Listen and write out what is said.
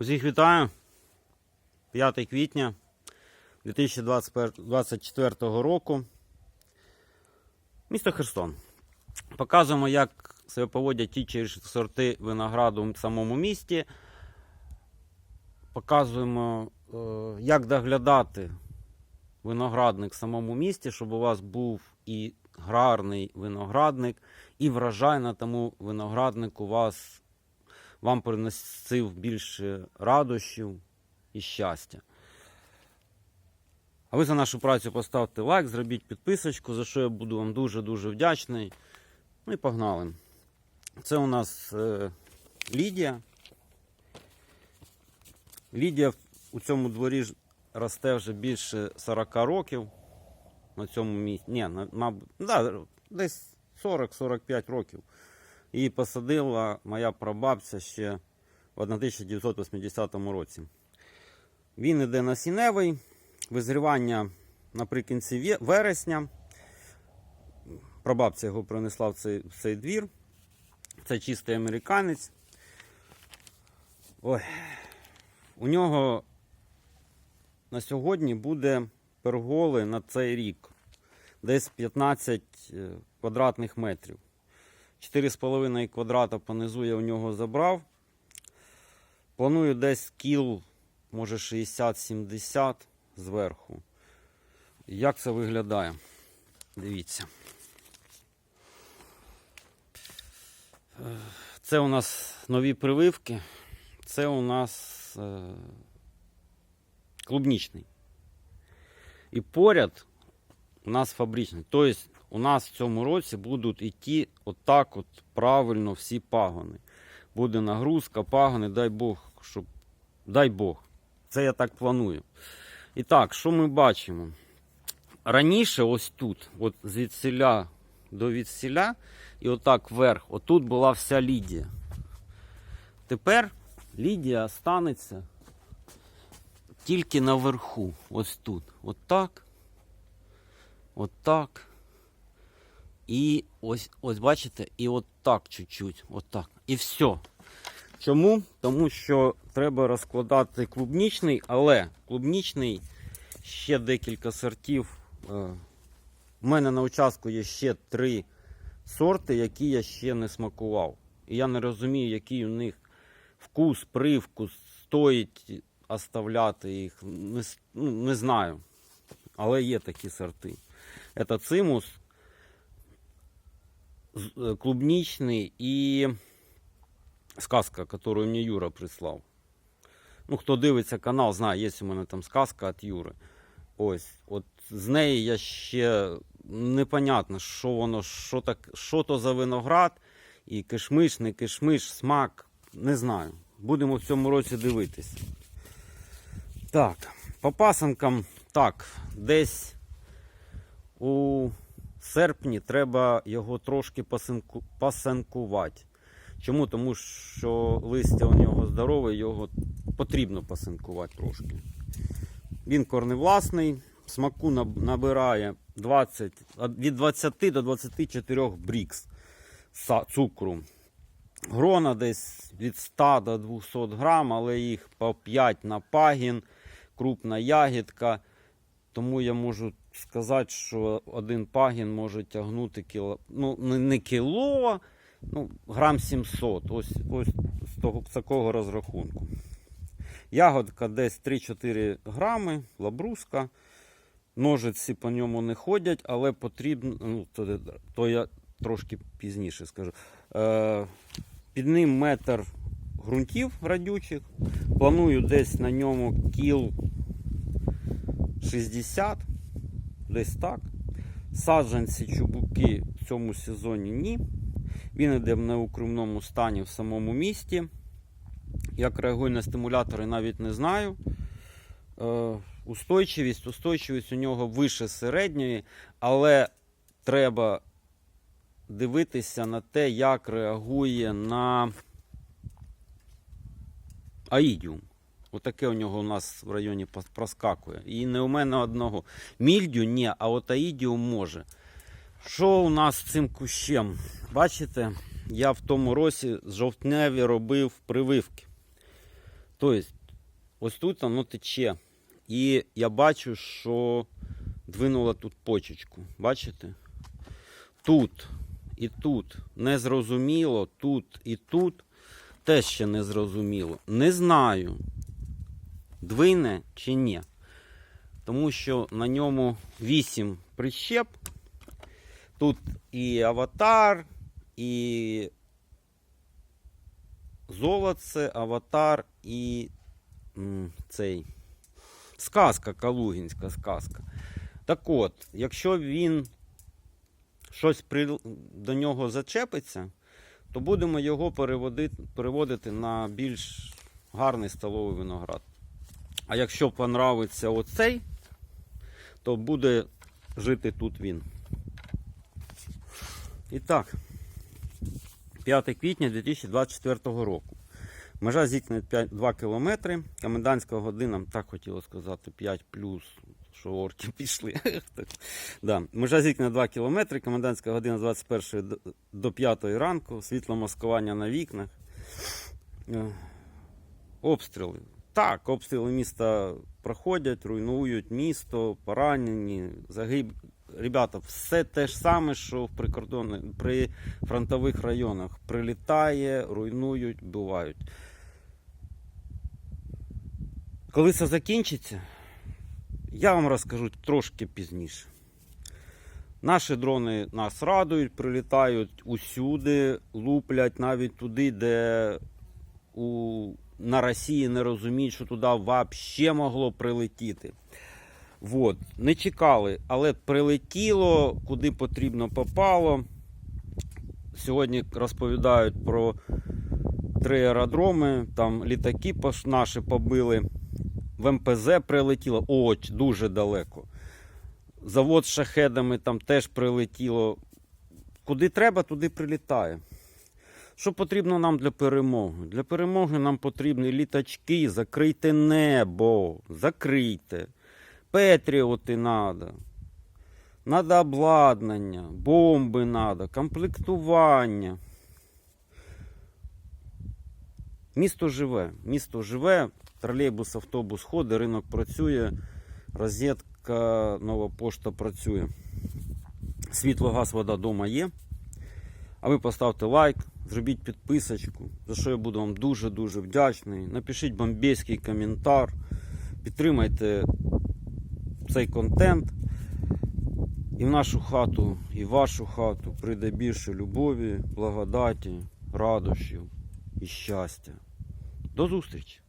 Усіх вітаю. 5 квітня 2024 року. Місто Херсон. Показуємо, як себе поводять ті чи сорти винограду в самому місті. Показуємо, е, як доглядати виноградник в самому місті, щоб у вас був і гарний виноградник, і врожай на тому винограднику вас вам приносив більше радощів і щастя. А ви за нашу працю поставте лайк, зробіть підписочку, за що я буду вам дуже-дуже вдячний. Ну і погнали. Це у нас е, Лідія. Лідія у цьому дворі росте вже більше 40 років. На цьому місці. Ні, мабуть, да, десь 40-45 років. Її посадила моя прабабця ще в 1980 році. Він іде насінневий, визрівання наприкінці вересня. Прабабця його принесла в цей, в цей двір. Це чистий американець. Ой. У нього на сьогодні буде перголи на цей рік. Десь 15 е, квадратних метрів. 4,5 квадрата понизу я у нього забрав. Планую десь кіл, може 60-70 зверху. Як це виглядає? Дивіться. Це у нас нові прививки. Це у нас е, клубнічний. І поряд у нас фабричний. Тобто у нас в цьому році будуть йти отак от правильно всі пагони. Буде нагрузка, пагони, дай Бог, щоб. Дай Бог. Це я так планую. І так, що ми бачимо? Раніше, ось тут, от звідсіля до відсіля, і отак вверх, отут була вся Лідія. Тепер Лідія станеться тільки наверху, ось тут. Отак. Отак. І ось, ось бачите, і отак чуть-чуть. Отак. І все. Чому? Тому що треба розкладати клубнічний, але клубнічний ще декілька сортів. Е, У мене на участку є ще три сорти, які я ще не смакував. І я не розумію, який у них вкус, привкус, стоїть оставляти їх. Не, ну, не знаю. Але є такі сорти. Это цимус клубничный и сказка, которую мне Юра прислав. Ну, хто дивиться канал, знає, є у мене там сказка від Юри. Ось, от з неї я ще непонятно, що воно, що, так, що то за виноград, і кишмиш, не кишмиш, смак, не знаю. Будемо в цьому році дивитись. Так, по пасанкам, так, десь у серпні треба його трошки пасинку, пасинкувати. Чому? Тому що листя у нього здорове, його потрібно пасинкувати трошки. Він корневласний, смаку набирає 20, від 20 до 24 брікс цукру. Грона десь від 100 до 200 грам, але їх по 5 на пагін, крупна ягідка. Тому я можу сказати, що один пагін може тягнути кіло, ну не, кіло, ну, грам 700. Ось, ось з, того, з такого розрахунку. Ягодка десь 3-4 грами, лабруска. Ножиці по ньому не ходять, але потрібно. Ну, то, то я трошки пізніше скажу. Е, під ним метр ґрунтів радючих. Планую десь на ньому кіл 60, десь так. Саджанці чубуки в цьому сезоні ні. Він йде в неукрумному стані в самому місті. Як реагує на стимулятори, навіть не знаю. Е, устойчивість, устойчивість у нього вище середньої, але треба дивитися на те, як реагує на аїдіум. Отаке у нього у нас в районі проскакує. І не у мене одного. Мільдю ні, а от аїдіум може. Що у нас з цим кущем? Бачите, я в тому році з жовтневі робив прививки. Тобто, ось тут воно тече. І я бачу, що двинула тут почечку. Бачите? Тут і тут незрозуміло, тут і тут теж ще не зрозуміло. Не знаю, двине чи ні. Тому що на ньому 8 прищеп. Тут і аватар, і золоце, аватар і цей сказка, калугінська сказка. Так от, якщо він щось при, до нього зачепиться, то будемо його переводити, переводити на більш гарний столовий виноград. А якщо понравиться оцей, то буде жити тут він. І так, 5 квітня 2024 року. Межа зіткнення 5, 2 км. Комендантська година, так хотілося сказати, 5 плюс, що орки пішли. да. Межа зіткнення 2 км. Комендантська година з 21 до- до 5 ранку. Світло маскування на вікнах. Е, Обстріли. Так, обстріли міста проходять, руйнують місто, поранені, загиб. Ребята, все те ж саме, що в прикордонних, при фронтових районах. Прилітає, руйнують, бувають. Коли це закінчиться, я вам розкажу трошки пізніше. Наші дрони нас радують, прилітають усюди, луплять навіть туди, де у, на Росії не розуміють, що туди взагалі могло прилетіти. Вот. Не чекали, але прилетіло, куди потрібно попало. Сьогодні розповідають про три аеродроми, там літаки наші побили, в МПЗ прилетіло, Оч, дуже далеко. Завод з шахедами там теж прилетіло. Куди треба, туди прилітає. Що потрібно нам для перемоги? Для перемоги нам потрібні літачки, закрийте небо, закрийте. Петріоти треба. Надо обладнання, бомби треба, комплектування. Місто живе. Місто живе, тролейбус, автобус ходить, ринок працює, розетка, нова пошта працює. Світло, газ, вода вдома є. А ви поставте лайк, зробіть підписочку, за що я буду вам дуже-дуже вдячний. Напишіть бомбейський коментар, підтримайте цей контент. І в нашу хату, і в вашу хату прийде більше любові, благодаті, радощів і щастя. До зустрічі!